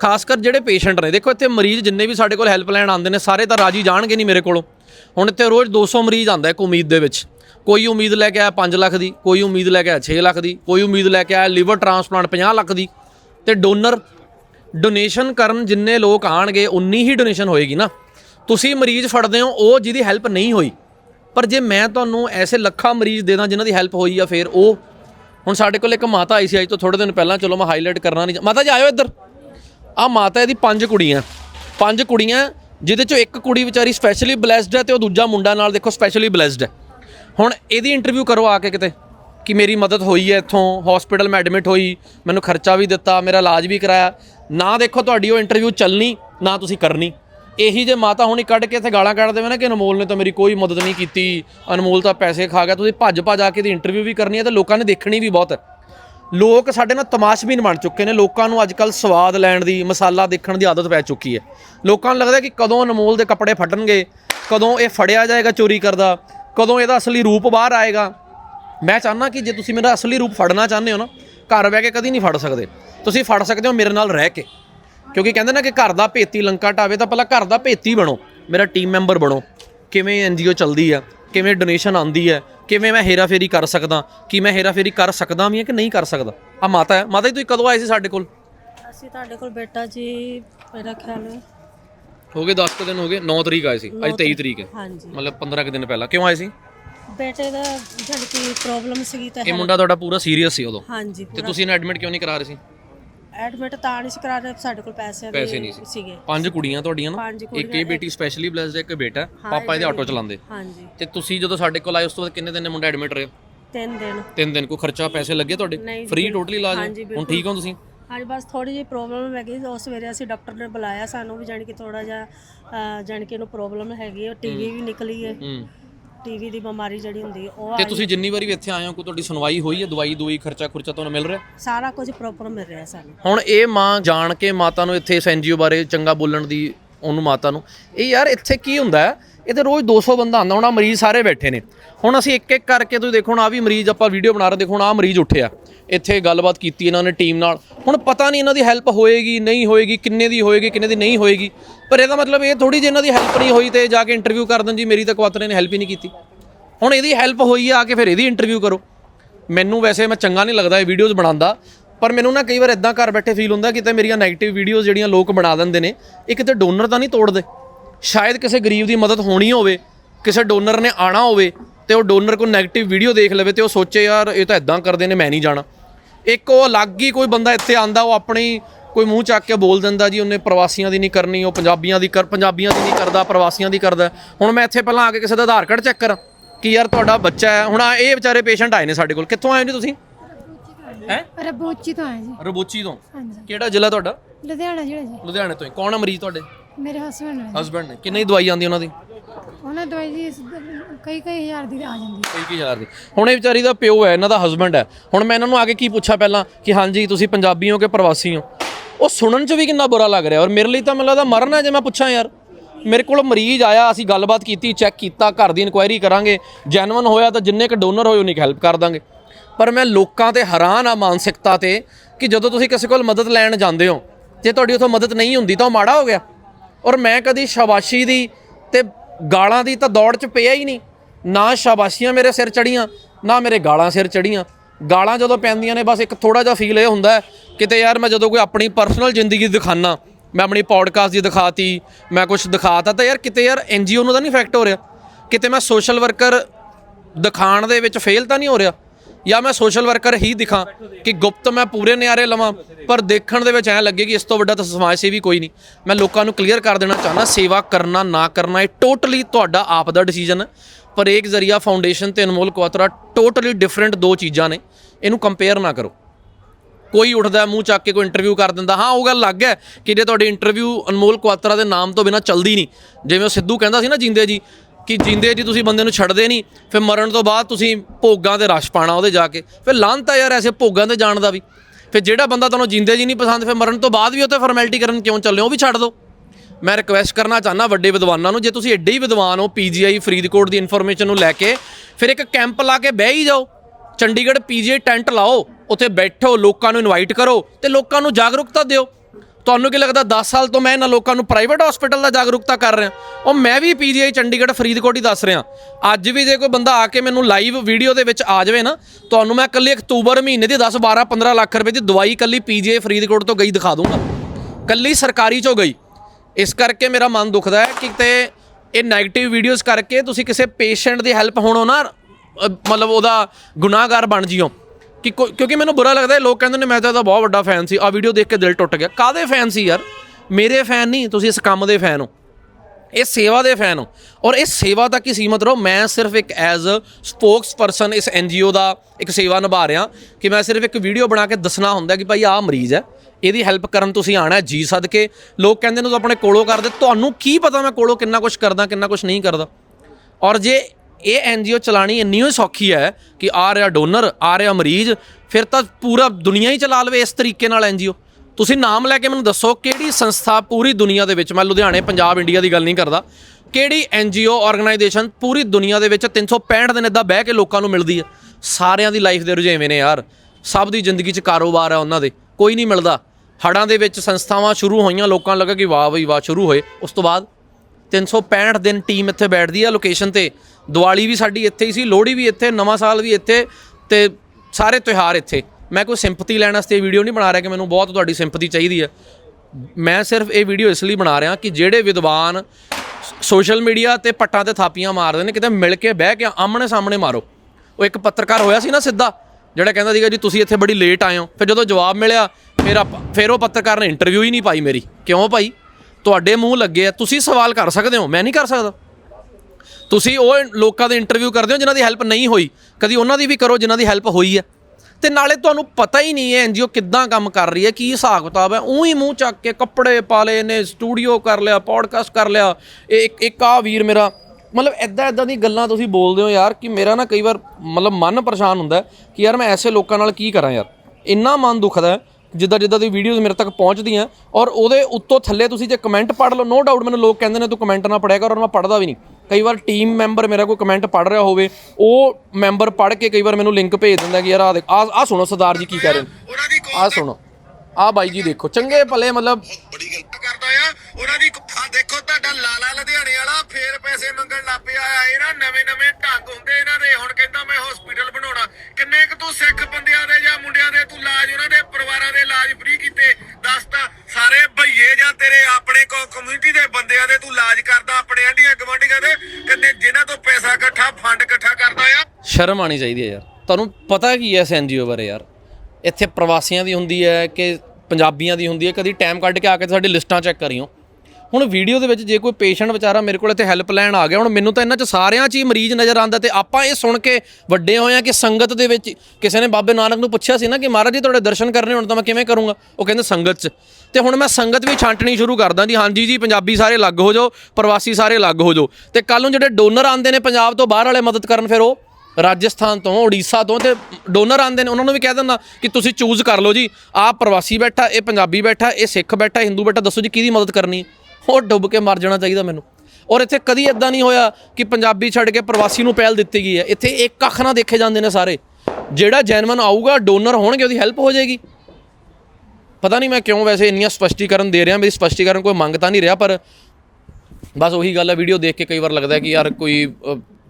ਖਾਸ ਕਰ ਜਿਹੜੇ ਪੇਸ਼ੈਂਟ ਨੇ, ਦੇਖੋ ਇੱਥੇ ਮਰੀਜ਼ ਜਿੰਨੇ ਵੀ ਸਾਡੇ ਕੋਲ ਹੈਲਪਲਾਈਨ ਆਉਂਦੇ ਨੇ, ਸਾਰੇ ਤਾਂ ਰਾਜੀ ਜਾਣਗੇ ਨਹੀਂ ਮੇਰੇ ਕੋਲੋਂ। ਹੁਣ ਇੱਥੇ ਰੋਜ਼ 200 ਮਰੀਜ਼ ਆਉਂਦਾ ਇੱਕ ਉਮੀਦ ਦੇ ਵਿੱਚ। ਕੋਈ ਉਮੀਦ ਲੈ ਕੇ ਆਇਆ 5 ਲੱਖ ਦੀ, ਕੋਈ ਉਮੀਦ ਲੈ ਕੇ ਆਇਆ 6 ਲੱਖ ਦੀ, ਕੋਈ ਉਮੀਦ ਲੈ ਕੇ ਆਇਆ ਲਿਵਰ ਟ੍ਰਾਂਸਪਲਾਂਟ 50 ਲੱਖ ਦੀ। ਤੇ ਡੋਨਰ ਡੋਨੇਸ਼ਨ ਕਰਨ ਜਿੰਨੇ ਲੋਕ ਆਣਗੇ ਉਨੀ ਹੀ ਡੋਨੇਸ਼ਨ ਹੋਏਗੀ ਨਾ। ਤੁਸੀਂ ਮਰੀਜ਼ ਫੜਦੇ ਹੋ, ਉਹ ਜਿਹਦੀ ਹੈਲਪ ਨਹੀਂ ਹੋਈ। ਪਰ ਜੇ ਮੈਂ ਤੁਹਾਨੂੰ ਐਸੇ ਲੱਖਾਂ ਮਰੀਜ਼ ਦੇ ਦਾਂ ਜਿਨ੍ਹਾਂ ਦੀ ਹੈਲਪ ਹੋਈ ਆ ਫਿਰ ਉਹ, ਹੁਣ ਸਾਡੇ ਕੋਲ ਇੱਕ ਮਾਤਾ ਆਈ ਸੀ ਅੱਜ ਤੋਂ ਥੋੜੇ ਦਿਨ ਪਹਿਲਾਂ, ਚਲੋ ਮੈਂ ਹਾਈਲਾਈਟ ਕਰਨਾ ਨਹੀਂ ਮਾਤਾ ਜੀ ਆਇਓ ਇੱਧਰ। ਆ ਮਾਤਾ ਇਹਦੀ ਪੰਜ ਕੁੜੀਆਂ। ਪੰਜ ਕੁੜੀਆਂ ਜਿਹਦੇ ਚੋਂ ਇੱਕ ਕੁੜੀ ਵਿਚਾਰੀ ਸਪੈਸ਼ਲੀ ਬਲੈਸਡ ਹੈ ਤੇ ਉਹ ਦੂਜਾ ਮੁੰਡਾ ਨਾਲ ਦੇਖੋ ਸਪੈਸ਼ਲੀ ਬਲੈਸਡ ਹੈ। ਹੁਣ ਇਹਦੀ ਇੰਟਰਵਿਊ ਕਰੋ ਆ ਕੇ ਕਿਤੇ ਕਿ ਮੇਰੀ ਮਦਦ ਹੋਈ ਹੈ ਇੱਥੋਂ ਹਸਪੀਟਲ ਮੈਂ ਐਡਮਿਟ ਹੋਈ, ਮੈਨੂੰ ਖਰਚਾ ਵੀ ਦਿੱਤਾ, ਮੇਰਾ ਇਲਾਜ ਵੀ ਕਰਾਇਆ। ਨਾ ਦੇਖੋ ਤੁਹਾਡੀ ਉਹ ਇੰਟਰਵਿਊ ਚੱਲਣੀ, ਨਾ ਤੁਸੀਂ ਕਰਨੀ। ਇਹੀ ਜੇ ਮਾਤਾ ਹੁਣੀ ਕੱਢ ਕੇ ਇੱਥੇ ਗਾਲਾਂ ਕੱਢ ਦੇਵੇ ਨਾ ਕਿ ਅਨਮੋਲ ਨੇ ਤਾਂ ਮੇਰੀ ਕੋਈ ਮਦਦ ਨਹੀਂ ਕੀਤੀ, ਅਨਮੋਲ ਤਾਂ ਪੈਸੇ ਖਾ ਗਿਆ, ਤੁਸੀਂ ਭੱਜ ਭੱਜ ਆ ਕੇ ਦੀ ਇੰਟਰਵਿਊ ਵੀ ਕਰਨੀ ਹੈ ਤੇ ਲੋਕਾਂ ਨੇ ਦੇਖਣੀ ਵੀ ਬਹੁਤ ਹੈ। ਲੋਕ ਸਾਡੇ ਨਾਲ ਤਮਾਸ਼ਬੀਨ ਬਣ ਚੁੱਕੇ ਨੇ। ਲੋਕਾਂ ਨੂੰ ਅੱਜਕੱਲ ਸਵਾਦ ਲੈਣ ਦੀ, ਮਸਾਲਾ ਦੇਖਣ ਦੀ ਆਦਤ ਪੈ ਚੁੱਕੀ ਹੈ। ਲੋਕਾਂ ਨੂੰ ਲੱਗਦਾ ਕਿ ਕਦੋਂ ਅਨਮੋਲ ਦੇ ਕੱਪੜੇ ਫਟਣਗੇ, ਕਦੋਂ ਇਹ ਫੜਿਆ ਜਾਏਗਾ ਚੋਰੀ ਕਰਦਾ, ਕਦੋਂ ਇਹਦਾ ਅਸਲੀ ਰੂਪ ਬਾਹਰ ਆਏਗਾ। ਮੈਂ ਚਾਹੁੰਦਾ ਕਿ ਜੇ ਤੁਸੀਂ ਮੇਰਾ ਅਸਲੀ ਰੂਪ ਫੜਨਾ ਚਾਹੁੰਦੇ ਹੋ ਨਾ, ਘਰ ਬਹਿ ਕੇ ਕਦੀ ਨਹੀਂ ਫੜ ਸਕਦੇ। ਤੁਸੀਂ ਫੜ ਸਕਦੇ ਹੋ ਮੇਰੇ ਨਾਲ ਰਹਿ ਕੇ। ਕਿਉਂਕਿ ਕਹਿੰਦੇ ਨਾ ਕਿ ਘਰ ਦਾ ਭੇਤੀ ਲੰਕਾ ਟਾਵੇ ਤਾਂ ਪਹਿਲਾਂ ਘਰ ਦਾ ਭੇਤੀ ਬਣੋ। ਮੇਰਾ ਟੀਮ ਮੈਂਬਰ ਬਣੋ। ਕਿਵੇਂ ਐਨਜੀਓ ਚੱਲਦੀ ਆ। ਕਿਵੇਂ ਡੋਨੇਸ਼ਨ ਆਉਂਦੀ ਹੈ ਕਿਵੇਂ ਮੈਂ ਹੇਰਾਫੇਰੀ ਕਰ ਸਕਦਾ ਕੀ ਮੈਂ ਹੇਰਾਫੇਰੀ ਕਰ ਸਕਦਾ ਵੀ ਹਾਂ ਕਿ ਨਹੀਂ ਕਰ ਸਕਦਾ? ਆ ਮਾਤਾ ਹੈ ਮਾਤਾ ਜੀ ਤੁਸੀਂ ਕਦੋਂ ਆਏ ਸੀ ਸਾਡੇ ਕੋਲ? ਅਸੀਂ ਤੁਹਾਡੇ ਕੋਲ ਬੇਟਾ ਜੀ ਮੇਰਾ ਖਿਆਲ ਹੋ। ਗਏ 10 ਕੁ ਦਿਨ ਹੋ ਗਏ 9 ਤਰੀਕ ਆਏ ਸੀ ਅੱਜ 23 ਤਰੀਕ ਹੈ। ਹਾਂਜੀ। ਮਤਲਬ 15 ਕੁ ਦਿਨ ਪਹਿਲਾਂ। ਕਿਉਂ ਆਏ ਸੀ? ਬੇਟੇ ਦਾ ਜਦ ਕੀ ਪ੍ਰੋਬਲਮ ਸੀਗੀ ਤਾਂ ਇਹ ਮੁੰਡਾ ਤੁਹਾਡਾ ਪੂਰਾ ਸੀਰੀਅਸ ਸੀ ਉਦੋਂ? ਹਾਂਜੀ ਤੇ ਪੂਰਾ ਤੁਸੀਂ ਇਹਨੂੰ ਐਡਮਿਟ ਕਿਉਂ ਨਹੀਂ ਕਰਾ ਰਹੇ ਸੀ? ਐਡਮਿਟ ਤਾਂ ਨਹੀਂ ਸੀ ਕਰਾ ਰਹੇ ਸਾਡੇ ਕੋਲ ਪੈਸੇ ਪੈਸੇ ਨਹੀਂ ਸੀ। ਸੀਗੇ। ਪੰਜ ਕੁੜੀਆਂ ਤੁਹਾਡੀਆਂ ਨਾ? ਪੰਜ ਇੱਕ ਕੁੜੀਆਂ, ਇਹ ਬੇਟੀ ਸਪੈਸ਼ਲੀ ਬਲੈਸਡ ਹੈ ਇੱਕ ਬੇਟਾ ਪਾਪਾ ਇਹਦੇ ਇਹ ਆਟੋ ਚਲਾਉਂਦੇ। ਹਾਂਜੀ। ਤੇ ਤੁਸੀਂ ਜਦੋਂ ਸਾਡੇ ਕੋਲ ਆਏ ਉਸ ਤੋਂ ਬਾਅਦ ਕਿੰਨੇ ਦਿਨ ਮੁੰਡਾ ਐਡਮਿਟ ਰਿਹਾ? ਤਿੰਨ ਦਿਨ। ਤਿੰਨ ਦਿਨ ਕੋਈ ਖਰਚਾ ਪੈਸੇ ਲੱਗੇ ਤੁਹਾਡੇ? ਨਹੀਂ, ਫ੍ਰੀ ਬਿਲਕੁਲ। ਟੋਟਲੀ ਇਲਾਜ? ਹਾਂਜੀ, ਹੁਣ ਬਿਲਕੁਲ। ਠੀਕ ਹੋ ਤੁਸੀਂ? ਹਾਂਜੀ ਬਸ ਥੋੜੀ ਜਿਹੀ ਪ੍ਰੋਬਲਮ ਹੈਗੀ। ਉਸ ਸਵੇਰੇ ਅਸੀਂ ਡਾਕਟਰ ਨੇ ਬੁਲਾਇਆ ਸਾਨੂੰ ਵੀ ਜਾਣੀ ਕਿ ਥੋੜਾ ਜਿਹਾ ਅਹ, ਜਾਣੀ ਕਿ ਇਹਨੂੰ ਪ੍ਰੋਬਲਮ ਹੈਗੀ ਹੈ ਟੀਵੀ ਵੀ ਨਿਕਲੀ ਹੈ। ਹੂੰ। ਟੀਵੀ ਦੀ ਬਿਮਾਰੀ ਜਿਹੜੀ ਹੁੰਦੀ ਹੈ ਉਹ ਤੇ ਆਈ ਤੁਸੀਂ ਜਿੰਨੀ ਵਾਰੀ ਵੀ ਇੱਥੇ ਆਏ ਹੋ ਕੋਈ ਤੁਹਾਡੀ ਸੁਣਵਾਈ ਹੋਈ ਹੈ? ਦਵਾਈ ਦੂਈ ਖਰਚਾ ਖੁਰਚਾ ਤੁਹਾਨੂੰ ਮਿਲ ਰਿਹਾ? ਸਾਰਾ ਕੁਝ ਪ੍ਰੋਪਰ ਮਿਲ ਰਿਹਾ ਸਾਨੂੰ। ਹੁਣ ਇਹ ਮਾਂ ਜਾਣ ਕੇ ਮਾਤਾ ਨੂੰ ਇੱਥੇ ਇਸ ਐਨਜੀਓ ਬਾਰੇ ਚੰਗਾ ਬੋਲਣ ਦੀ ਉਹਨੂੰ ਮਾਤਾ ਨੂੰ ਇਹ ਯਾਰ ਇੱਥੇ ਕੀ ਹੁੰਦਾ ਹੈ? ਇਹ ਤੇ ਰੋਜ਼ 200 ਬੰਦਾ ਆਉਂਦਾ ਹੁਣ ਆਹ ਮਰੀਜ਼ ਸਾਰੇ ਬੈਠੇ ਨੇ। ਹੁਣ ਅਸੀਂ ਇੱਕ ਇੱਕ ਕਰਕੇ ਤੁਸੀਂ ਦੇਖੋ ਹੁਣ ਆ ਵੀ ਮਰੀਜ਼ ਆਪਾਂ ਵੀਡੀਓ ਬਣਾ ਰਹੇ ਦੇਖੋ ਹੁਣ ਆ ਮਰੀਜ਼ ਉੱਠਿਆ। ਇੱਥੇ ਗੱਲਬਾਤ ਕੀਤੀ ਇਹਨਾਂ ਨੇ ਟੀਮ ਨਾਲ। ਹੁਣ ਪਤਾ ਨਹੀਂ ਇਹਨਾਂ ਦੀ ਹੈਲਪ ਹੋਏਗੀ, ਨਹੀਂ ਹੋਏਗੀ, ਕਿੰਨੇ ਦੀ ਹੋਏਗੀ, ਕਿੰਨੇ ਦੀ ਨਹੀਂ ਹੋਏਗੀ। ਪਰ ਇਹਦਾ ਮਤਲਬ ਇਹ ਥੋੜੀ ਜਿਹੀ ਇਹਨਾਂ ਦੀ ਹੈਲਪ ਨਹੀਂ ਹੋਈ ਤੇ ਜਾ ਕੇ ਇੰਟਰਵਿਊ ਕਰ ਦੇਣ ਜੀ, ਮੇਰੀ ਤਾਂ ਕੁਆਤਰੇ ਨੇ ਹੈਲਪ ਹੀ ਨਹੀਂ ਕੀਤੀ। ਹੁਣ ਇਹਦੀ ਹੈਲਪ ਹੋਈ ਆ ਆ ਕੇ ਫਿਰ ਇਹਦੀ ਇੰਟਰਵਿਊ ਕਰੋ। ਮੈਨੂੰ ਵੈਸੇ ਮੈਂ ਚੰਗਾ ਨਹੀਂ ਲੱਗਦਾ ਇਹ ਵੀਡੀਓਜ਼ ਬਣਾਉਂਦਾ, ਪਰ ਮੈਨੂੰ ਨਾ ਕਈ ਵਾਰ ਇਦਾਂ ਘਰ ਬੈਠੇ ਫੀਲ ਹੁੰਦਾ ਕਿਤੇ ਮੇਰੀਆਂ ਨੈਗੇਟਿਵ ਵੀਡੀਓਜ਼ ਜਿਹੜੀਆਂ ਲੋਕ ਬਣਾ ਦਿੰਦੇ ਨੇ ਇਹ ਕਿਤੇ ਡੋਨਰ ਤਾਂ ਨਹੀਂ ਤੋੜਦੇ। ਸ਼ਾਇਦ ਕਿਸੇ ਗਰੀਬ ਦੀ ਮਦਦ ਹੋਣੀ ਹੋਵੇ, ਕਿਸੇ ਡੋਨਰ ਨੇ ਆਣਾ ਹੋਵੇ ਤੇ ਉਹ ਡੋਨਰ ਕੋਈ ਨੈਗੇਟਿਵ ਵੀਡੀਓ ਦੇਖ ਲਵੇ ਤੇ ਉਹ ਸੋਚੇ, ਯਾਰ, ਇਹ ਤਾਂ ਇਦਾਂ ਕਰਦੇ ਨੇ, ਮੈਂ ਨਹੀਂ ਜਾਣਾ। ਇੱਕ ਉਹ ਅਲੱਗ ਹੀ ਕੋਈ ਬੰਦਾ ਇੱਥੇ ਆਂਦਾ ਉਹ ਆਪਣੀ ਕੋਈ ਮੂੰਹ ਚੱਕ ਕੇ ਬੋਲ ਦਿੰਦਾ ਜੀ ਉਹਨੇ ਪ੍ਰਵਾਸੀਆਂ ਦੀ ਨਹੀਂ ਕਰਨੀ ਉਹ ਪੰਜਾਬੀਆਂ ਦੀ ਕਰ ਪੰਜਾਬੀਆਂ ਦੀ ਨਹੀਂ ਕਰਦਾ ਪ੍ਰਵਾਸੀਆਂ ਦੀ ਕਰਦਾ। ਹੁਣ ਮੈਂ ਇੱਥੇ ਪਹਿਲਾਂ ਆ ਕੇ ਕਿਸੇ ਦਾ ਆਧਾਰ ਕਾਰਡ ਚੈੱਕ ਕਰਾਂ ਕਿ ਯਾਰ ਤੁਹਾਡਾ ਬੱਚਾ ਹੈ। ਹੁਣ ਆਹ ਇਹ ਵਿਚਾਰੇ ਪੇਸ਼ੈਂਟ ਆਏ ਨੇ ਸਾਡੇ ਕੋਲ। ਕਿੱਥੋਂ ਆਏ ਨੇ ਤੁਸੀਂ? ਹੈ? ਰਬੋਚੀ ਤੋਂ ਆਏ ਜੀ। ਰਬੋਚੀ ਤੋਂ? ਹਾਂਜੀ। ਕਿਹੜਾ ਜ਼ਿਲ੍ਹਾ ਤੁਹਾਡਾ? ਲੁਧਿਆਣਾ ਜਿਹੜਾ ਜੀ। ਲੁਧਿਆਣੇ ਤੋਂ ਹੀ। ਕੌਣ ਆ ਮਰੀਜ਼ ਤੁਹਾਡੇ? ਮੇਰੇ ਹਸਬੰਡ ਨੇ ਹਸਬੰਡ ਨੇ। ਕਿੰਨੀ ਦਵਾਈ ਆਉਂਦੀ ਉਹਨਾਂ ਦੀ? ਉਹਨਾਂ ਦਵਾਈ ਜੀ ਇਸ- ਕਈ ਕਈ ਹਜ਼ਾਰ ਦੀ ਆ ਜਾਂਦੀ ਕਈ ਕੀ ਹਜ਼ਾਰ ਦੀ। ਹੁਣ ਇਹ ਵਿਚਾਰੀ ਦਾ ਪਿਓ ਹੈ, ਇਹਨਾਂ ਦਾ ਹਸਬੰਡ ਹੈ। ਹੁਣ ਮੈਂ ਇਹਨਾਂ ਨੂੰ ਆ ਕੇ ਕੀ ਪੁੱਛਾਂ ਪਹਿਲਾਂ ਕਿ ਹਾਂਜੀ, ਤੁਸੀਂ ਪੰਜਾਬੀ ਹੋ ਕਿ ਪ੍ਰਵਾਸੀ ਹੋ? ਉਹ ਸੁਣਨ 'ਚ ਵੀ ਕਿੰਨਾ ਬੁਰਾ ਲੱਗ ਰਿਹਾ ਔਰ ਮੇਰੇ ਲਈ ਤਾਂ ਮੈਨੂੰ ਲੱਗਦਾ ਮਰਨ ਹੈ ਜੇ ਮੈਂ ਪੁੱਛਾਂ ਯਾਰ। ਮੇਰੇ ਕੋਲ ਮਰੀਜ਼ ਆਇਆ, ਅਸੀਂ ਗੱਲਬਾਤ ਕੀਤੀ ਚੈੱਕ ਕੀਤਾ, ਘਰ ਦੀ ਇਨਕੁਆਇਰੀ ਕਰਾਂਗੇ। ਜੈਨੂਇਨ ਹੋਇਆ ਤਾਂ ਜਿੰਨੇ ਕ ਡੋਨਰ ਹੋਏ ਉਨੀ ਕੁ ਹੈਲਪ ਕਰ ਦਾਂਗੇ। ਪਰ ਮੈਂ ਲੋਕਾਂ ਤੇ ਹੈਰਾਨ ਆ ਮਾਨਸਿਕਤਾ ਤੇ ਕਿ ਜਦੋਂ ਤੁਸੀਂ ਕਿਸੇ ਕੋਲ ਮਦਦ ਲੈਣ ਜਾਂਦੇ ਹੋ, ਜੇ ਤੁਹਾਡੀ ਉਥੋਂ ਮਦਦ ਨਹੀਂ ਹੁੰਦੀ ਤਾਂ ਉਹ ਮਾੜਾ ਹੋ ਗਿਆ। ਔਰ ਮੈਂ ਕਦੀ ਸ਼ਾਬਾਸ਼ੀ ਦੀ ਤੇ ਗਾਲਾਂ ਦੀ ਤਾਂ ਦੌੜ 'ਚ ਪਿਆ ਹੀ ਨਹੀਂ। ਨਾ ਸ਼ਾਬਾਸ਼ੀਆਂ ਮੇਰੇ ਸਿਰ ਚੜੀਆਂ ਨਾ ਮੇਰੇ ਗਾਲਾਂ ਸਿਰ ਚੜੀਆਂ ਗਾਲਾਂ ਜਦੋਂ ਪੈਂਦੀਆਂ ਨੇ, ਬਸ ਇੱਕ ਥੋੜਾ ਜਿਹਾ ਫੀਲ ਇਹ ਹੁੰਦਾ ਕਿਤੇ ਯਾਰ ਮੈਂ ਜਦੋਂ ਕੋਈ ਆਪਣੀ ਪਰਸਨਲ ਜ਼ਿੰਦਗੀ ਦਿਖਾਣਾ ਮੈਂ ਆਪਣੀ ਪੌਡਕਾਸਟ ਦੀ ਦਿਖਾਤੀ, ਮੈਂ ਕੁਝ ਦਿਖਾਤਾ ਤਾਂ ਯਾਰ ਕਿਤੇ ਯਾਰ ਐਨਜੀਓ ਨੂੰ ਤਾਂ ਨਹੀਂ ਇਫੈਕਟ ਹੋ ਰਿਹਾ। ਕਿਤੇ ਮੈਂ ਸੋਸ਼ਲ ਵਰਕਰ ਦਿਖਾਣ ਦੇ ਵਿੱਚ ਫੇਲ ਤਾਂ ਨਹੀਂ ਹੋ ਰਿਹਾ। ਜਾਂ ਮੈਂ ਸੋਸ਼ਲ ਵਰਕਰ ਹੀ ਦਿਖਾਂ ਕਿ ਗੁਪਤ ਮੈਂ ਪੂਰੇ ਨਿਆਰੇ ਲਵਾਂ, ਪਰ ਦੇਖਣ ਦੇ ਵਿੱਚ ਐਂ ਲੱਗੇ ਕਿ ਇਸ ਤੋਂ ਵੱਡਾ ਤਾਂ ਸਮਾਜ ਸੇਵੀ ਕੋਈ ਨਹੀਂ। ਮੈਂ ਲੋਕਾਂ ਨੂੰ ਕਲੀਅਰ ਕਰ ਦੇਣਾ ਚਾਹੁੰਦਾ, ਸੇਵਾ ਕਰਨਾ ਨਾ ਕਰਨਾ, ਇਹ ਟੋਟਲੀ ਤੁਹਾਡਾ ਆਪ ਦਾ ਡਿਸੀਜਨ ਹੈ। ਪਰ ਇੱਕ ਜ਼ਰੀਆ ਫਾਊਂਡੇਸ਼ਨ ਤੇ ਅਨਮੋਲ ਕੁਆਤਰਾ ਟੋਟਲੀ ਡਿਫਰੈਂਟ ਦੋ ਚੀਜ਼ਾਂ ਨੇ, ਇਹਨੂੰ ਕੰਪੇਅਰ ਨਾ ਕਰੋ। ਕੋਈ ਉੱਠਦਾ ਮੂੰਹ ਚੱਕ ਕੇ ਕੋਈ ਇੰਟਰਵਿਊ ਕਰ ਦਿੰਦਾ, ਹਾਂ, ਉਹ ਗੱਲ ਲੱਗ ਹੈ ਕਿ ਜੇ ਤੁਹਾਡੀ ਇੰਟਰਵਿਊ ਅਨਮੋਲ ਕੁਆਤਰਾ ਦੇ ਨਾਮ ਤੋਂ ਬਿਨਾ ਚੱਲਦੀ ਨਹੀਂ, ਜਿਵੇਂ ਉਹ ਸਿੱਧੂ ਕਹਿੰਦਾ ਸੀ ਨਾ, ਜਿੰਦੇ ਜੀ ਕਿ ਜਿੰਦੇ ਜੀ ਤੁਸੀਂ ਬੰਦੇ ਨੂੰ ਛੱਡਦੇ ਨਹੀਂ, ਫਿਰ ਮਰਨ ਤੋਂ ਬਾਅਦ ਤੁਸੀਂ ਭੋਗਾਂ ਤੇ ਰਸ਼ ਪਾਣਾ ਉਹਦੇ ਜਾ ਕੇ। ਫਿਰ ਲਾਂਤਾ ਯਾਰ ਐਸੇ ਭੋਗਾਂ ਤੇ ਜਾਣ ਦਾ ਵੀ। ਫਿਰ ਜਿਹੜਾ ਬੰਦਾ ਤੁਹਾਨੂੰ ਜਿੰਦੇ ਜੀ ਨਹੀਂ ਪਸੰਦ, ਫਿਰ ਮਰਨ ਤੋਂ ਬਾਅਦ ਵੀ ਉਹ ਤੇ ਫਾਰਮੈਲਿਟੀ ਕਰਨ ਕਿਉਂ ਚੱਲੇ ਹੋ? ਉਹ ਵੀ ਛੱਡ ਦਿਓ ਮੈਂ ਰਿਕਵੈਸਟ ਕਰਨਾ ਚਾਹੁੰਦਾ ਵੱਡੇ ਵਿਦਵਾਨਾਂ ਨੂੰ, ਜੇ ਤੁਸੀਂ ਐਡੇ ਹੀ ਵਿਦਵਾਨ ਹੋ ਪੀਜੀਆਈ ਫਰੀਦਕੋਟ ਦੀ ਇਨਫੋਰਮੇਸ਼ਨ ਨੂੰ ਲੈ ਕੇ, ਫਿਰ ਇੱਕ ਕੈਂਪ ਲਾ ਕੇ ਬਹਿ ਹੀ ਜਾਓ। ਚੰਡੀਗੜ੍ਹ ਪੀਜੀਆਈ ਟੈਂਟ ਲਾਓ, ਉੱਥੇ ਬੈਠੋ, ਲੋਕਾਂ ਨੂੰ ਇਨਵਾਈਟ ਕਰੋ ਤੇ ਲੋਕਾਂ ਨੂੰ ਜਾਗਰੂਕਤਾ ਦਿਓ। ਤੁਹਾਨੂੰ ਕੀ ਲੱਗਦਾ 10 ਸਾਲ ਤੋਂ ਮੈਂ ਇਹਨਾਂ ਲੋਕਾਂ ਨੂੰ ਪ੍ਰਾਈਵੇਟ ਹਸਪੀਟਲ ਦਾ ਜਾਗਰੂਕਤਾ ਕਰ ਰਿਹਾ? ਉਹ ਮੈਂ ਵੀ ਪੀਜੀਆਈ ਚੰਡੀਗੜ੍ਹ ਫਰੀਦਕੋਟ ਹੀ ਦੱਸ ਰਿਹਾ। ਅੱਜ ਵੀ ਜੇ ਕੋਈ ਬੰਦਾ ਆ ਕੇ ਮੈਨੂੰ ਲਾਈਵ ਵੀਡੀਓ ਦੇ ਵਿੱਚ ਆ ਜਾਵੇ ਨਾ, ਤੁਹਾਨੂੰ ਮੈਂ ਇਕੱਲੇ ਅਕਤੂਬਰ ਮਹੀਨੇ ਦੀ 10 12 15 ਲੱਖ ਰੁਪਏ ਦੀ ਦਵਾਈ ਇਕੱਲੀ ਪੀਜੀਆਈ ਫਰੀਦਕੋਟ ਤੋਂ ਗਈ ਦਿਖਾ ਦੂੰਗਾ ਕੱਲੀ ਸਰਕਾਰੀ ਚੋਂ ਗਈ। ਇਸ ਕਰਕੇ ਮੇਰਾ ਮਨ ਦੁਖਦਾ ਹੈ ਕਿ ਤੇ ਇਹ 네ਗੇਟਿਵ ਵੀਡੀਓਜ਼ ਕਰਕੇ ਤੁਸੀਂ ਕਿਸੇ ਪੇਸ਼ੈਂਟ ਦੀ ਹੈਲਪ ਹੋਣੋ ਨਾ ਮਤਲਬ ਉਹਦਾ ਗੁਨਾਹਗਾਰ ਬਣ ਜਿਓ। ਕਿ ਕੋਈ- ਕਿਉਂਕਿ ਮੈਨੂੰ ਬੁਰਾ ਲੱਗਦਾ ਹੈ, ਲੋਕ ਕਹਿੰਦੇ ਨੇ ਮੈਂ ਤਾਂ ਇਹਦਾ ਬਹੁਤ ਵੱਡਾ ਫੈਨ ਸੀ। ਆ ਵੀਡੀਓ ਦੇਖ ਕੇ ਦਿਲ ਟੁੱਟ ਗਿਆ। ਕਾਦੇ ਫੈਨ ਸੀ ਯਾਰ? ਮੇਰੇ ਫੈਨ ਨਹੀਂ ਤੁਸੀਂ ਇਸ ਕੰਮ ਦੇ ਫੈਨ ਹੋ। ਇਹ ਸੇਵਾ ਦੇ ਫੈਨ ਹੋ। ਔਰ ਇਹ ਸੇਵਾ ਤੱਕ ਹੀ ਸੀਮਤ ਰਹੋ। ਮੈਂ ਸਿਰਫ ਇੱਕ ਐਜ਼ ਅ ਸਪੋਕਸ ਪਰਸਨ ਇਸ ਐਨਜੀਓ ਦਾ ਇੱਕ ਸੇਵਾ ਨਿਭਾ ਰਿਹਾ ਕਿ ਮੈਂ ਸਿਰਫ ਇੱਕ ਵੀਡੀਓ ਬਣਾ ਕੇ ਦੱਸਣਾ ਹੁੰਦਾ ਕਿ ਭਾਈ ਆਹ ਮਰੀਜ਼ ਹੈ। ਇਹਦੀ ਹੈਲਪ ਕਰਨ ਤੁਸੀਂ ਆਣਾ ਜੀ ਸਦਕੇ। ਲੋਕ ਕਹਿੰਦੇ ਨੇ ਤੂੰ ਆਪਣੇ ਕੋਲੋਂ ਕਰਦੇ ਤੁਹਾਨੂੰ ਕੀ ਪਤਾ ਮੈਂ ਕੋਲੋਂ ਕਿੰਨਾ ਕੁਝ ਕਰਦਾ ਕਿੰਨਾ ਕੁਝ ਨਹੀਂ ਕਰਦਾ। ਔਰ ਜੇ ਇਹ ਐਨਜੀਓ ਚਲਾਣੀ ਇੰਨੀ ਹੀ ਸੌਖੀ ਹੈ ਕਿ ਆ ਰਿਹਾ ਡੋਨਰ, ਆ ਰਿਹਾ ਮਰੀਜ਼, ਫਿਰ ਤਾਂ ਪੂਰਾ ਦੁਨੀਆ ਹੀ ਚਲਾ ਲਵੇ ਇਸ ਤਰੀਕੇ ਨਾਲ ਐਨਜੀਓ। ਤੁਸੀਂ ਨਾਮ ਲੈ ਕੇ ਮੈਨੂੰ ਦੱਸੋ ਕਿਹੜੀ ਸੰਸਥਾ ਪੂਰੀ ਦੁਨੀਆ ਦੇ ਵਿੱਚ, ਮੈਂ ਲੁਧਿਆਣੇ, ਪੰਜਾਬ, ਇੰਡੀਆ ਦੀ ਗੱਲ ਨਹੀਂ ਕਰਦਾ, ਕਿਹੜੀ ਐਨਜੀਓ ਆਰਗੇਨਾਈਜੇਸ਼ਨ ਪੂਰੀ ਦੁਨੀਆ ਦੇ ਵਿੱਚ 365 ਦਿਨ ਇਦਾਂ ਬਹਿ ਕੇ ਲੋਕਾਂ ਨੂੰ ਮਿਲਦੀ ਹੈ? ਸਾਰਿਆਂ ਦੀ ਲਾਈਫ ਦੇ ਰੁਝੇਵੇਂ ਨੇ ਯਾਰ। ਸਭ ਦੀ ਜ਼ਿੰਦਗੀ 'ਚ ਕਾਰੋਬਾਰ ਹੈ ਉਹਨਾਂ ਦੇ, ਕੋਈ ਨਹੀਂ ਮਿਲਦਾ। ਹੜਾਂ ਦੇ ਵਿੱਚ ਸੰਸਥਾਵਾਂ ਸ਼ੁਰੂ ਹੋਈਆਂ, ਲੋਕਾਂ ਨੂੰ ਲੱਗਾ ਕਿ ਵਾਹ ਬਈ ਵਾਹ ਸ਼ੁਰੂ ਹੋਏ। ਉਸ ਤੋਂ ਬਾਅਦ 365 ਦਿਨ ਟੀਮ ਇੱਥੇ ਬੈਠਦੀ ਆ ਲੋਕੇਸ਼ਨ ਤੇ। ਦੀਵਾਲੀ ਵੀ ਸਾਡੀ ਇੱਥੇ ਹੀ ਸੀ, ਲੋਹੜੀ ਵੀ ਇੱਥੇ, ਨਵਾਂ ਸਾਲ ਵੀ ਇੱਥੇ ਤੇ ਸਾਰੇ ਤਿਉਹਾਰ ਇੱਥੇ। ਮੈਂ ਕੋਈ ਸਿੰਪਥੀ ਲੈਣ ਵਾਸਤੇ ਵੀਡੀਓ ਨਹੀਂ ਬਣਾ ਰਿਹਾ ਕਿ ਮੈਨੂੰ ਬਹੁਤ ਤੁਹਾਡੀ ਸਿੰਪਥੀ ਚਾਹੀਦੀ ਹੈ ਮੈਂ ਸਿਰਫ ਇਹ ਵੀਡੀਓ ਇਸ ਲਈ ਬਣਾ ਰਿਹਾ ਕਿ ਜਿਹੜੇ ਵਿਦਵਾਨ ਸੋਸ਼ਲ ਮੀਡੀਆ ਤੇ ਪੱਟਾਂ ਤੇ ਥਾਪੀਆਂ ਮਾਰਦੇ ਨੇ, ਕਿਤੇ ਮਿਲ ਕੇ ਬਹਿ ਕੇ ਆਮਣੇ ਸਾਹਮਣੇ ਮਾਰੋ। ਉਹ ਇੱਕ ਪੱਤਰਕਾਰ ਹੋਇਆ ਸੀ ਨਾ ਸਿੱਧਾ, ਜਿਹੜਾ ਕਹਿੰਦਾ ਸੀਗਾ ਜੀ, ਤੁਸੀਂ ਇੱਥੇ ਬੜੀ ਲੇਟ ਆਏ ਹੋ। ਫਿਰ ਜਦੋਂ ਜਵਾਬ ਮਿਲਿਆ, ਫਿਰ ਆਪਾਂ ਫਿਰ ਉਹ ਪੱਤਰਕਾਰ ਨੇ ਇੰਟਰਵਿਊ ਹੀ ਨਹੀਂ ਪਾਈ ਮੇਰੀ। ਕਿਉਂ ਭਾਈ ਤੁਹਾਡੇ ਮੂੰਹ ਲੱਗੇ ਆ, ਤੁਸੀਂ ਸਵਾਲ ਕਰ ਸਕਦੇ ਹੋ, ਮੈਂ ਨਹੀਂ ਕਰ ਸਕਦਾ। ਤੁਸੀਂ ਉਹ ਲੋਕਾਂ ਦੇ ਇੰਟਰਵਿਊ ਕਰਦੇ ਹੋ ਜਿਨ੍ਹਾਂ ਦੀ ਹੈਲਪ ਨਹੀਂ ਹੋਈ, ਕਦੀ ਉਹਨਾਂ ਦੀ ਵੀ ਕਰੋ ਜਿਨ੍ਹਾਂ ਦੀ ਹੈਲਪ ਹੋਈ ਹੈ। ਤੇ ਨਾਲੇ ਤੁਹਾਨੂੰ ਪਤਾ ਹੀ ਨਹੀਂ ਹੈ ਐਨਜੀਓ ਕਿੱਦਾਂ ਕੰਮ ਕਰ ਰਹੀ ਹੈ, ਕੀ ਹਿਸਾਬ ਕਿਤਾਬ ਹੈ, ਉਹੀ ਮੂੰਹ ਚੱਕ ਕੇ ਕੱਪੜੇ ਪਾ ਲਏ ਨੇ ਸਟੂਡੀਓ ਕਰ ਲਿਆ ਪੋਡਕਾਸਟ ਕਰ ਲਿਆ। ਇਹ ਇੱਕ ਇੱਕ ਆ ਵੀਰ ਮੇਰਾ, ਮਤਲਬ ਐਦਾਂ ਐਦਾਂ ਦੀ ਗੱਲਾਂ ਤੁਸੀਂ ਬੋਲਦੇ ਹੋ ਯਾਰ, ਕਿ ਮੇਰਾ ਨਾ ਕਈ ਵਾਰ ਮਤਲਬ ਮਨ ਪਰੇਸ਼ਾਨ ਹੁੰਦਾ ਕਿ ਯਾਰ ਮੈਂ ਐਸੇ ਲੋਕਾਂ ਨਾਲ ਕੀ ਕਰਾਂ ਯਾਰ। ਇੰਨਾ ਮਨ ਦੁਖਦਾ ਹੈ ਜਿੱਦਾਂ ਜਿੱਦਾਂ ਦੀ ਵੀਡੀਓਜ਼ ਮੇਰੇ ਤੱਕ ਪਹੁੰਚਦੀਆਂ ਔਰ ਉਹਦੇ ਉੱਤੋਂ ਥੱਲੇ ਤੁਸੀਂ ਜੇ ਕਮੈਂਟ ਪੜ੍ਹ ਲਓ ਨੋ ਡਾਊਟ ਮੈਨੂੰ ਲੋਕ ਕਹਿੰਦੇ ਨੇ ਤੂੰ ਕਮੈਂਟ ਨਾ ਪੜਿਆ ਕਰ ਔਰ ਮੈਂ ਪੜਦਾ ਵੀ ਨਹੀਂ। ਕਈ ਵਾਰ ਟੀਮ ਮੈਂਬਰ ਮੇਰਾ ਕੋਈ ਕਮੈਂਟ ਪੜ੍ਹ ਰਿਹਾ ਹੋਵੇ ਉਹ ਮੈਂਬਰ ਪੜ੍ਹ ਕੇ ਕਈ ਵਾਰ ਮੈਨੂੰ ਲਿੰਕ ਭੇਜ ਦਿੰਦਾ ਕਿ ਯਾਰ ਆ ਦੇਖ ਆ ਆ ਸੁਣੋ ਸਰਦਾਰ ਜੀ ਕੀ ਕਹਿ ਰਹੇ ਨੇ। ਆ ਸੁਣੋ। ਆ ਬਾਈ ਜੀ ਦੇਖੋ ਚੰਗੇ ਭਲੇ ਮਤਲਬ ਬੜੀ ਗੱਲ ਕਰਦਾ ਆ। ਉਹਨਾਂ ਦੀ ਆ ਦੇਖੋ ਤੁਹਾਡਾ ਲਾਲਾ ਲੁਧਿਆਣੇ ਵਾਲਾ ਫੇਰ ਪੈਸੇ ਮੰਗਣ ਲੱਗ ਪਿਆ। ਆ ਇਹ ਨਾ ਨਵੇਂ ਨਵੇਂ ਢੰਗ ਹੁੰਦੇ ਇਹਨਾਂ ਦੇ। ਹੁਣ ਕਹਿੰਦਾ ਮੈਂ ਹਸਪੀਟਲ ਬਣਾਉਣਾ। ਕਿੰਨੇ ਕੁ ਤੂੰ ਸਿੱਖ ਬੰਦਿਆਂ ਦੇ ਜਾਂ ਮੁੰਡਿਆਂ ਦੇ? ਤੂੰ ਇਲਾਜ ਉਹਨਾਂ ਦੇ, ਪਰਿਵਾਰਾਂ ਦੇ ਇਲਾਜ ਫ੍ਰੀ ਕੀਤੇ। ਦੱਸ ਤਾਂ ਸਾਰੇ ਭਈਏ ਜਾਂ ਤੇਰੇ ਆਪਣੇ ਕਮਿਊਨਿਟੀ ਦੇ ਬੰਦਿਆਂ ਦੇ ਤੂੰ ਇਲਾਜ ਕਰਦਾ, ਆਪਣੇ ਆਂਢੀਆਂ ਗਵਾਂਢੀਆਂ ਦੇ? ਕਿੰਨੇ ਜਿਨ੍ਹਾਂ ਤੋਂ ਪੈਸਾ ਇਕੱਠਾ ਫੰਡ ਇਕੱਠਾ ਕਰਦਾ ਆ? ਸ਼ਰਮ ਆਣੀ ਚਾਹੀਦੀ ਹੈ ਯਾਰ। ਤੁਹਾਨੂੰ ਪਤਾ ਕੀ ਹੈ ਇਸ ਐਨਜੀਓ ਬਾਰੇ ਯਾਰ? ਇੱਥੇ ਪ੍ਰਵਾਸੀਆਂ ਦੀ ਹੁੰਦੀ ਹੈ ਕਿ ਪੰਜਾਬੀਆਂ ਦੀ ਹੁੰਦੀ ਹੈ। ਕਦੀ ਟਾਈਮ ਕੱਢ ਕੇ ਆ ਕੇ ਸਾਡੀ ਲਿਸਟਾਂ ਚੈੱਕ ਕਰਿਓ। ਹੁਣ ਵੀਡੀਓ ਦੇ ਵਿੱਚ ਜੇ ਕੋਈ ਪੇਸ਼ੈਂਟ ਵਿਚਾਰਾ ਮੇਰੇ ਕੋਲ ਇੱਥੇ ਹੈਲਪ ਲੈਣ ਆ ਗਿਆ, ਹੁਣ ਮੈਨੂੰ ਤਾਂ ਇਹਨਾਂ 'ਚ ਸਾਰਿਆਂ 'ਚ ਹੀ ਮਰੀਜ਼ ਨਜ਼ਰ ਆਉਂਦਾ ਤੇ ਆਪਾਂ ਇਹ ਸੁਣ ਕੇ ਵੱਡੇ ਹੋਏ ਆ ਕਿ ਸੰਗਤ ਦੇ ਵਿੱਚ ਕਿਸੇ ਨੇ ਬਾਬੇ ਨਾਨਕ ਨੂੰ ਪੁੱਛਿਆ ਸੀ ਨਾ ਕਿ ਮਹਾਰਾਜ ਜੀ ਤੁਹਾਡੇ ਦਰਸ਼ਨ ਕਰਨੇ ਹੁਣ ਤਾਂ ਮੈਂ ਕਿਵੇਂ ਕਰੂੰਗਾ? ਉਹ ਕਹਿੰਦੇ ਸੰਗਤ 'ਚ। ਤੇ ਹੁਣ ਮੈਂ ਸੰਗਤ ਵੀ ਛਾਂਟਣੀ ਸ਼ੁਰੂ ਕਰਦਾ ਜੀ, ਹਾਂਜੀ ਜੀ, ਪੰਜਾਬੀ ਸਾਰੇ ਅਲੱਗ ਹੋ ਜਾਓ, ਪ੍ਰਵਾਸੀ ਸਾਰੇ ਅਲੱਗ ਹੋ ਜਾਓ। ਤੇ ਕੱਲ ਨੂੰ ਜਿਹੜੇ ਡੋਨਰ ਆਉਂਦੇ ਨੇ ਪੰਜਾਬ ਤੋਂ ਬਾਹਰ ਵਾਲੇ ਮਦਦ ਕਰਨ ਫਿਰ ਉਹ ਰਾਜਸਥਾਨ ਤੋਂ, ਉੜੀਸਾ ਤੋਂ ਤੇ ਡੋਨਰ ਆਉਂਦੇ ਨੇ, ਉਹਨਾਂ ਨੂੰ ਵੀ ਕਹਿ ਦਿੰਦਾ ਕਿ ਤੁਸੀਂ ਚੂਜ਼ ਕਰ ਲਓ ਜੀ। ਆਹ ਪ੍ਰਵਾਸੀ ਬੈਠਾ, ਇਹ ਪੰਜਾਬੀ ਬੈਠਾ, ਇਹ ਸਿੱਖ ਬੈਠਾ ਹਿੰਦੂ ਬੈਠਾ, ਦੱਸੋ ਜੀ ਕਿਹਦੀ ਮਦਦ ਕਰਨੀ ਹੈ? ਉਹ ਡੁੱਬ ਕੇ ਮਰ ਜਾਣਾ ਚਾਹੀਦਾ ਮੈਨੂੰ। ਔਰ ਇੱਥੇ ਕਦੀ ਇਦਾਂ ਨਹੀਂ ਹੋਇਆ ਕਿ ਪੰਜਾਬੀ ਛੱਡ ਕੇ ਪ੍ਰਵਾਸੀ ਨੂੰ ਪਹਿਲ ਦਿੱਤੀ ਗਈ ਹੈ। ਇੱਥੇ ਇੱਕ ਕੱਖ ਨਾ ਦੇਖੇ ਜਾਂਦੇ ਨੇ ਸਾਰੇ। ਜਿਹੜਾ ਜੈਨੂਇਨ ਆਊਗਾ ਡੋਨਰ ਹੋਣਗੇ, ਉਹਦੀ ਹੈਲਪ ਹੋ ਜਾਏਗੀ। ਪਤਾ ਨਹੀਂ ਮੈਂ ਕਿਉਂ ਵੈਸੇ ਇੰਨੀਆਂ ਸਪਸ਼ਟੀਕਰਨ ਦੇ ਰਿਹਾ। ਮੇਰੀ ਸਪਸ਼ਟੀਕਰਨ ਕੋਈ ਮੰਗ ਤਾਂ ਨਹੀਂ ਰਿਹਾ, ਪਰ ਬਸ ਉਹੀ ਗੱਲ ਹੈ ਵੀਡੀਓ ਦੇਖ ਕੇ ਕਈ ਵਾਰ ਲੱਗਦਾ ਕਿ ਯਾਰ ਕੋਈ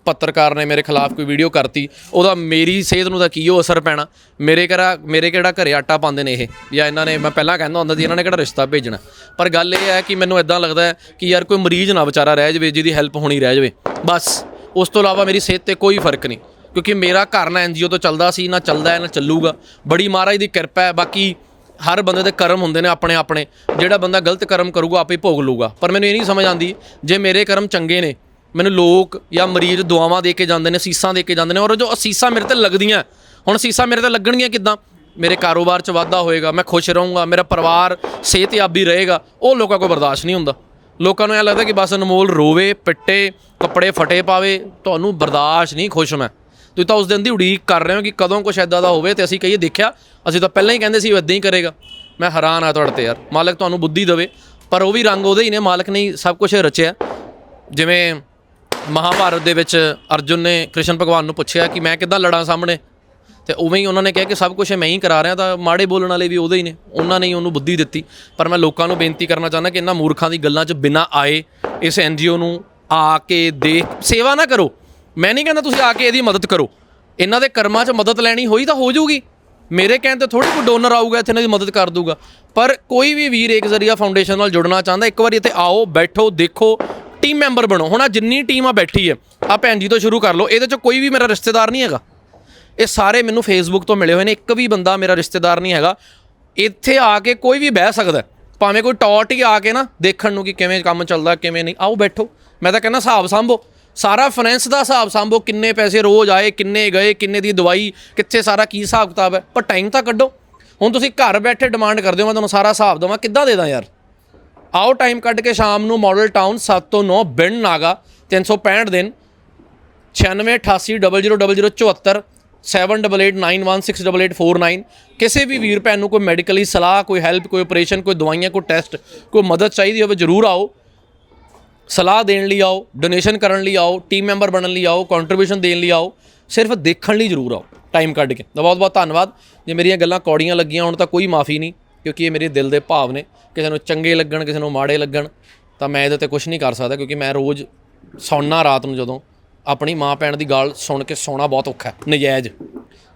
ਪੱਤਰਕਾਰ ਨੇ ਮੇਰੇ ਖਿਲਾਫ ਕੋਈ ਵੀਡੀਓ ਕਰਤੀ, ਉਹਦਾ ਮੇਰੀ ਸਿਹਤ ਨੂੰ ਤਾਂ ਕੀ ਉਹ ਅਸਰ ਪੈਣਾ? ਮੇਰੇ ਕਿਹੜਾ ਮੇਰੇ ਕਿਹੜਾ ਘਰੇ ਆਟਾ ਪਾਉਂਦੇ ਨੇ ਇਹ? ਜਾਂ ਇਹਨਾਂ ਨੇ, ਮੈਂ ਪਹਿਲਾਂ ਕਹਿੰਦਾ ਹੁੰਦਾ ਸੀ, ਇਹਨਾਂ ਨੇ ਕਿਹੜਾ ਰਿਸ਼ਤਾ ਭੇਜਣਾ? ਪਰ ਗੱਲ ਇਹ ਹੈ ਕਿ ਮੈਨੂੰ ਇਦਾਂ ਲੱਗਦਾ ਹੈ ਕਿ ਯਾਰ ਕੋਈ ਮਰੀਜ਼ ਨਾ ਵਿਚਾਰਾ ਰਹਿ ਜਾਵੇ, ਜਿਹਦੀ ਹੈਲਪ ਹੋਣੀ ਰਹਿ ਜਾਵੇ। ਬਸ, ਉਸ ਤੋਂ ਇਲਾਵਾ ਮੇਰੀ ਸਿਹਤ ਤੇ ਕੋਈ ਫ਼ਰਕ ਨਹੀਂ। ਕਿਉਂਕਿ ਮੇਰਾ ਘਰ ਨਾ ਐਨਜੀਓ ਤੋਂ ਚੱਲਦਾ ਸੀ, ਨਾ ਚੱਲਦਾ ਹੈ, ਨਾ ਚੱਲੂਗਾ। ਬੜੀ ਮਹਾਰਾਜ ਦੀ ਕਿਰਪਾ ਹੈ, ਬਾਕੀ ਹਰ ਬੰਦੇ ਦੇ ਕਰਮ ਹੁੰਦੇ ਨੇ ਆਪਣੇ ਆਪਣੇ ਜਿਹੜਾ ਬੰਦਾ ਗਲਤ ਕਰਮ ਕਰੂਗਾ, ਆਪੇ ਭੋਗ ਲੂਗਾ ਪਰ ਮੈਨੂੰ ਇਹ ਨਹੀਂ ਸਮਝ ਆਉਂਦੀ, ਜੇ ਮੇਰੇ ਕਰਮ ਚੰਗੇ ਨੇ ਮੈਨੂੰ ਲੋਕ ਜਾਂ ਮਰੀਜ਼ ਦੁਆਵਾਂ ਦੇ ਕੇ ਜਾਂਦੇ ਨੇ ਸੀਸਾਂ ਦੇ ਕੇ ਜਾਂਦੇ ਨੇ, ਔਰ ਜੋ ਅਸੀਸਾਂ ਮੇਰੇ ਤੇ ਲੱਗਦੀਆਂ, ਹੁਣ ਸੀਸਾਂ ਮੇਰੇ ਤੇ ਲੱਗਣਗੀਆਂ ਕਿੱਦਾਂ? ਮੇਰੇ ਕਾਰੋਬਾਰ 'ਚ ਵਾਧਾ ਹੋਏਗਾ, ਮੈਂ ਖੁਸ਼ ਰਹੂੰਗਾ, ਮੇਰਾ ਪਰਿਵਾਰ ਸਿਹਤਯਾਬੀ ਰਹੇਗਾ, ਉਹ ਲੋਕਾਂ ਕੋਲ ਬਰਦਾਸ਼ਤ ਨਹੀਂ ਹੁੰਦਾ। ਲੋਕਾਂ ਨੂੰ ਇਹ ਲੱਗਦਾ ਕਿ ਬਸ ਅਨਮੋਲ ਰੋਵੇ, ਪਿੱਟੇ, ਕੱਪੜੇ ਫਟੇ ਪਾਵੇ, ਤੁਹਾਨੂੰ ਬਰਦਾਸ਼ਤ ਨਹੀਂ, ਖੁਸ਼ ਮੈਂ। ਤੁਸੀਂ ਤਾਂ ਉਸ ਦਿਨ ਦੀ ਉਡੀਕ ਕਰ ਰਹੇ ਹੋ ਕਿ ਕਦੋਂ ਕੁਛ ਐਦਾਂ ਦਾ ਹੋਵੇ ਤੇ ਅਸੀਂ ਕਹੀਏ, ਦੇਖਿਆ, ਅਸੀਂ ਤਾਂ ਪਹਿਲਾਂ ਹੀ ਕਹਿੰਦੇ ਸੀ ਉਹ ਇਦਾਂ ਹੀ ਕਰੇਗਾ। ਮੈਂ ਹੈਰਾਨ ਆ ਤੁਹਾਡੇ ਤੇ ਯਾਰ, ਮਾਲਕ ਤੁਹਾਨੂੰ ਬੁੱਧੀ ਦੇਵੇ, ਪਰ ਉਹ ਵੀ ਰੰਗ ਉਹਦੇ ਹੀ ਨੇ, ਮਾਲਕ ਨੇ ਸਭ ਕੁਝ ਰਚਿਆ। ਜਿਵੇਂ ਮਹਾਭਾਰਤ ਦੇ ਵਿੱਚ ਅਰਜੁਨ ਨੇ ਕ੍ਰਿਸ਼ਨ ਭਗਵਾਨ ਨੂੰ ਪੁੱਛਿਆ ਕਿ ਮੈਂ ਕਿੱਦਾਂ ਲੜਾਂ ਸਾਹਮਣੇ? ਤੇ ਉਵੇਂ ਹੀ ਉਹਨਾਂ ਨੇ ਕਿਹਾ ਕਿ ਸਭ ਕੁਝ ਮੈਂ ਹੀ ਕਰਾ ਰਿਹਾ ਤਾਂ ਮਾੜੇ ਬੋਲਣ ਵਾਲੇ ਵੀ ਉਹਦੇ ਹੀ ਨੇ। ਉਹਨਾਂ ਨੇ ਹੀ ਉਹਨੂੰ ਬੁੱਧੀ ਦਿੱਤੀ। ਪਰ ਮੈਂ ਲੋਕਾਂ ਨੂੰ ਬੇਨਤੀ ਕਰਨਾ ਚਾਹੁੰਦਾ ਕਿ ਇਹਨਾਂ ਮੂਰਖਾਂ ਦੀ ਗੱਲਾਂ 'ਚ ਬਿਨਾਂ ਆਏ ਇਸ ਐਨਜੀਓ ਨੂੰ ਆ ਕੇ ਦੇਖ, ਸੇਵਾ ਨਾ ਕਰੋ। ਮੈਂ ਨਹੀਂ ਕਹਿੰਦਾ ਤੁਸੀਂ ਆ ਕੇ ਇਹਦੀ ਮਦਦ ਕਰੋ। ਇਹਨਾਂ ਦੇ ਕਰਮਾਂ 'ਚ ਮਦਦ ਲੈਣੀ ਹੋਈ ਤਾਂ ਹੋ ਜਾਊਗੀ। ਮੇਰੇ ਕਹਿਣ ਤੇ ਥੋੜੀ ਕੋਈ ਡੋਨਰ ਆਊਗਾ, ਇੱਥੇ ਇਹਨਾਂ ਦੀ ਮਦਦ ਕਰ ਦੂਗਾ ਪਰ ਕੋਈ ਵੀ ਵੀਰ ਇੱਕ ਜ਼ਰੀਆ ਫਾਊਂਡੇਸ਼ਨ ਨਾਲ ਜੁੜਨਾ ਚਾਹੁੰਦਾ, ਇੱਕ ਵਾਰੀ ਇੱਥੇ ਆਓ, ਬੈਠੋ, ਦੇਖੋ ਟੀਮ ਮੈਂਬਰ ਬਣੋ। ਹੁਣ ਆ ਜਿੰਨੀ ਟੀਮ ਆ ਬੈਠੀ ਹੈ ਆ ਭੈਣ ਜੀ ਤੋਂ ਸ਼ੁਰੂ ਕਰ ਲਓ। ਇਹਦੇ 'ਚ ਕੋਈ ਵੀ ਮੇਰਾ ਰਿਸ਼ਤੇਦਾਰ ਨਹੀਂ ਹੈਗਾ। ਇਹ ਸਾਰੇ ਮੈਨੂੰ ਫੇਸਬੁੱਕ ਤੋਂ ਮਿਲੇ ਹੋਏ ਨੇ। ਇੱਕ ਵੀ ਬੰਦਾ ਮੇਰਾ ਰਿਸ਼ਤੇਦਾਰ ਨਹੀਂ ਹੈਗਾ। ਇੱਥੇ ਆ ਕੇ ਕੋਈ ਵੀ ਬਹਿ ਸਕਦਾ ਭਾਵੇਂ ਕੋਈ ਟੌਟ ਹੀ ਆ ਕੇ ਨਾ ਦੇਖਣ ਨੂੰ ਕਿ ਕਿਵੇਂ ਕੰਮ ਚੱਲਦਾ, ਕਿਵੇਂ ਨਹੀਂ। ਆਓ ਬੈਠੋ। ਮੈਂ ਤਾਂ ਕਹਿੰਦਾ ਹਿਸਾਬ ਸੰਭੋ। ਸਾਰਾ ਫਾਈਨੈਂਸ ਦਾ ਹਿਸਾਬ ਸੰਭੋ। ਕਿੰਨੇ ਪੈਸੇ ਰੋਜ਼ ਆਏ, ਕਿੰਨੇ ਗਏ, ਕਿੰਨੇ ਦੀ ਦਵਾਈ, ਕਿੱਥੇ ਸਾਰਾ ਕੀ ਹਿਸਾਬ ਕਿਤਾਬ ਹੈ। ਪਰ ਟਾਈਮ ਤਾਂ ਕੱਢੋ। ਹੁਣ ਤੁਸੀਂ ਘਰ ਬੈਠੇ ਡਿਮਾਂਡ ਕਰਦੇ ਹੋ, ਮੈਂ ਤੁਹਾਨੂੰ ਸਾਰਾ ਹਿਸਾਬ ਦੇਵਾਂ। ਕਿੱਦਾਂ ਦੇ ਦਾਂ ਯਾਰ? ਆਓ ਟਾਈਮ ਕੱਢ ਕੇ ਸ਼ਾਮ ਨੂੰ ਮਾਡਲ ਟਾਊਨ 7 ਤੋਂ 9 ਬਿੰਡ ਨਾਗਾ 365 ਦਿਨ 9688000074 7889168849 ਕਿਸੇ ਵੀ ਵੀਰ ਭੈਣ ਨੂੰ ਕੋਈ ਮੈਡੀਕਲੀ ਸਲਾਹ, ਕੋਈ ਹੈਲਪ ਕੋਈ ਆਪਰੇਸ਼ਨ ਕੋਈ ਦਵਾਈਆਂ, ਕੋਈ ਟੈਸਟ ਕੋਈ ਮਦਦ ਚਾਹੀਦੀ ਹੋਵੇ, ਜਰੂਰ ਆਓ। ਸਲਾਹ ਦੇਣ ਲਈ ਆਓ ਡੋਨੇਸ਼ਨ ਕਰਨ ਲਈ ਆਓ ਟੀਮ ਮੈਂਬਰ ਬਣਨ ਲਈ ਆਓ ਕੰਟਰੀਬਿਊਸ਼ਨ ਦੇਣ ਲਈ ਆਓ, ਸਿਰਫ ਦੇਖਣ ਲਈ ਜਰੂਰ ਆਓ ਟਾਈਮ ਕੱਢ ਕੇ। ਤਾਂ ਬਹੁਤ ਬਹੁਤ ਧੰਨਵਾਦ। ਜੇ ਮੇਰੀਆਂ ਗੱਲਾਂ ਕੌੜੀਆਂ ਲੱਗੀਆਂ ਹੁਣ ਤਾਂ ਕੋਈ ਮਾਫੀ ਨਹੀਂ। ਕਿਉਂਕਿ ਇਹ ਮੇਰੇ ਦਿਲ ਦੇ ਭਾਵ ਨੇ। ਕਿਸੇ ਨੂੰ ਚੰਗੇ ਲੱਗਣ, ਕਿਸੇ ਨੂੰ ਮਾੜੇ ਲੱਗਣ, ਤਾਂ ਮੈਂ ਇਹਦੇ ਤੇ ਕੁਝ ਨਹੀਂ ਕਰ ਸਕਦਾ ਕਿਉਂਕਿ ਮੈਂ ਰੋਜ਼ ਸੌਣਾ ਰਾਤ ਨੂੰ ਜਦੋਂ ਆਪਣੀ ਮਾਂ ਭੈਣ ਦੀ ਗਾਲ ਸੁਣ ਕੇ ਸੌਣਾ ਬਹੁਤ ਔਖਾ ਹੈ, ਨਜਾਇਜ਼।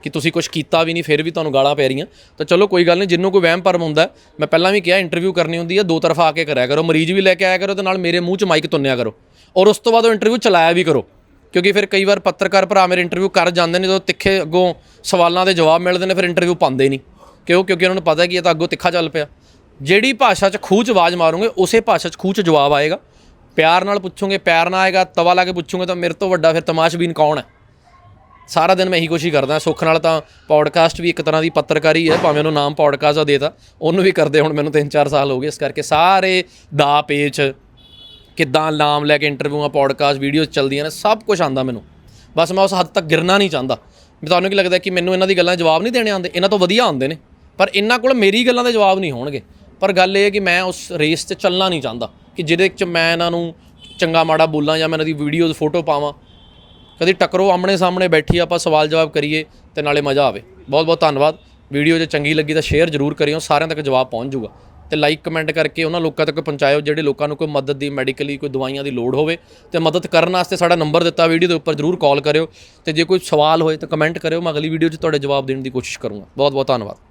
ਕਿ ਤੁਸੀਂ ਕੁਝ ਕੀਤਾ ਵੀ ਨਹੀਂ, ਫਿਰ ਵੀ ਤੁਹਾਨੂੰ ਗਾਲਾਂ ਪੈ ਰਹੀਆਂ। ਤਾਂ ਚਲੋ ਕੋਈ ਗੱਲ ਨਹੀਂ, ਜਿੰਨੂੰ ਕੋਈ ਵਹਿਮ ਭਰਮ ਹੁੰਦਾ ਮੈਂ ਪਹਿਲਾਂ ਵੀ ਕਿਹਾ ਇੰਟਰਵਿਊ ਕਰਨੀ ਹੁੰਦੀ ਹੈ, ਦੋ ਤਰਫਾ ਆ ਕੇ ਕਰਿਆ ਕਰੋ। ਮਰੀਜ਼ ਵੀ ਲੈ ਕੇ ਆਇਆ ਕਰੋ ਤੇ ਨਾਲ ਮੇਰੇ ਮੂੰਹ 'ਚ ਮਾਈਕ ਤੁੰਨਿਆ ਕਰੋ। ਔਰ ਉਸ ਤੋਂ ਬਾਅਦ ਉਹ ਇੰਟਰਵਿਊ ਚਲਾਇਆ ਵੀ ਕਰੋ। ਕਿਉਂਕਿ ਫਿਰ ਕਈ ਵਾਰ ਪੱਤਰਕਾਰ ਭਰਾ ਮੇਰੇ ਇੰਟਰਵਿਊ ਕਰ ਜਾਂਦੇ ਨੇ, ਜਦੋਂ ਤਿੱਖੇ ਅੱਗੋਂ ਸਵਾਲਾਂ ਦੇ ਜਵਾਬ ਮਿਲਦੇ ਨੇ, ਫਿਰ ਇੰਟਰਵਿਊ ਪਾਉਂਦੇ ਨਹੀਂ। ਕਿਉਂ? ਕਿਉਂਕਿ ਉਹਨਾਂ ਨੂੰ ਪਤਾ ਕਿ ਇਹ ਤਾਂ ਅੱਗੋਂ ਤਿੱਖਾ ਚੱਲ ਪਿਆ। ਜਿਹੜੀ ਭਾਸ਼ਾ 'ਚ ਖੂਹ 'ਚ ਆਵਾਜ਼ ਮਾਰੋਗੇ, ਉਸੇ ਭਾਸ਼ਾ 'ਚ ਖੂਹ 'ਚ ਜਵਾਬ ਆਏਗਾ। ਪਿਆਰ ਨਾਲ ਪੁੱਛੋਗੇ, ਪਿਆਰ ਨਾਲ ਆਏਗਾ, ਤਵਾ ਲਾ ਕੇ ਪੁੱਛੋਗੇ ਤਾਂ ਮੇਰੇ ਤੋਂ ਵੱਡਾ ਫਿਰ ਤਮਾਸ਼ਬੀਨ ਕੌਣ ਹੈ? ਸਾਰਾ ਦਿਨ ਮੈਂ ਇਹੀ ਕੋਸ਼ਿਸ਼ ਕਰਦਾ, ਸੁੱਖ ਨਾਲ ਤਾਂ ਪੌਡਕਾਸਟ ਵੀ ਇੱਕ ਤਰ੍ਹਾਂ ਦੀ ਪੱਤਰਕਾਰੀ ਹੈ, ਭਾਵੇਂ ਉਹਨੂੰ ਨਾਮ ਪੌਡਕਾਸਟ ਦਾ ਦੇਤਾ। ਉਹਨੂੰ ਵੀ ਕਰਦੇ ਹੁਣ ਮੈਨੂੰ 3-4 ਸਾਲ ਹੋ ਗਏ, ਇਸ ਕਰਕੇ ਸਾਰੇ ਦਾ ਪੇਜ ਕਿੱਦਾਂ ਨਾਮ ਲੈ ਕੇ ਇੰਟਰਵਿਊਆਂ ਪੌਡਕਾਸਟ ਵੀਡੀਓਜ਼ ਚੱਲਦੀਆਂ ਨੇ, ਸਭ ਕੁਝ ਆਂਦਾ ਮੈਨੂੰ। ਬਸ ਮੈਂ ਉਸ ਹੱਦ ਤੱਕ ਗਿਰਨਾ ਨਹੀਂ ਚਾਹੁੰਦਾ। ਵੀ ਤੁਹਾਨੂੰ ਕੀ ਲੱਗਦਾ ਕਿ ਮੈਨੂੰ ਇਹਨਾਂ ਦੀ ਗੱਲਾਂ ਜਵਾਬ ਨਹੀਂ ਦੇਣੇ ਆਉਂਦੇ? ਇਹਨਾਂ ਤੋਂ ਵਧੀਆ ਆਉਂਦੇ ਨੇ। ਪਰ ਇਹਨਾਂ ਕੋਲ ਮੇਰੀ ਗੱਲਾਂ ਦੇ ਜਵਾਬ ਨਹੀਂ ਹੋਣਗੇ। ਪਰ ਗੱਲ ਇਹ ਹੈ ਕਿ ਮੈਂ ਉਸ ਰੇਸ 'ਚ ਚੱਲਣਾ ਨਹੀਂ ਚਾਹੁੰਦਾ ਕਿ ਜਿਹਦੇ 'ਚ ਮੈਂ ਇਹਨਾਂ ਨੂੰ ਚੰਗਾ ਮਾੜਾ ਬੋਲਾਂ ਜਾਂ ਮੈਂ ਇਹਨਾਂ ਦੀ ਵੀਡੀਓਜ਼ ਫੋਟੋ ਪਾਵਾਂ। ਕਦੀ ਟੱਕਰੋ ਆਮਣੇ ਸਾਹਮਣੇ ਬੈਠੀ ਆਪਾਂ ਸਵਾਲ ਜਵਾਬ ਕਰੀਏ ਤੇ ਨਾਲੇ ਮਜ਼ਾ ਆਵੇ। ਬਹੁਤ ਬਹੁਤ ਧੰਨਵਾਦ। ਵੀਡੀਓ ਜੇ ਚੰਗੀ ਲੱਗੀ ਤਾਂ ਸ਼ੇਅਰ ਜ਼ਰੂਰ ਕਰਿਓ, ਸਾਰਿਆਂ ਤੱਕ ਜਵਾਬ ਪਹੁੰਚ ਜਾਊਗਾ। ਤੇ ਲਾਈਕ ਕਮੈਂਟ ਕਰਕੇ ਉਹਨਾਂ ਲੋਕਾਂ ਤੱਕ ਪਹੁੰਚਾਇਓ ਜਿਹੜੇ ਲੋਕਾਂ ਨੂੰ ਕੋਈ ਮਦਦ ਦੀ ਮੈਡੀਕਲੀ ਕੋਈ ਦਵਾਈਆਂ ਦੀ ਲੋੜ ਹੋਵੇ। ਤੇ ਮਦਦ ਕਰਨ ਵਾਸਤੇ ਸਾਡਾ ਨੰਬਰ ਦਿੱਤਾ ਵੀਡੀਓ ਦੇ ਉੱਪਰ ਜ਼ਰੂਰ ਕਾਲ ਕਰਿਓ। ਤੇ ਜੇ ਕੋਈ ਸਵਾਲ ਹੋਏ ਤਾਂ ਕਮੈਂਟ ਕਰਿਓ, ਮੈਂ ਅਗਲੀ ਵੀਡੀਓ 'ਚ ਤੁਹਾਡੇ ਜਵਾਬ ਦੇਣ ਦੀ ਕੋਸ਼ਿਸ਼ ਕਰੂੰਗਾ। ਬਹੁਤ ਬਹੁਤ ਧੰਨਵਾਦ।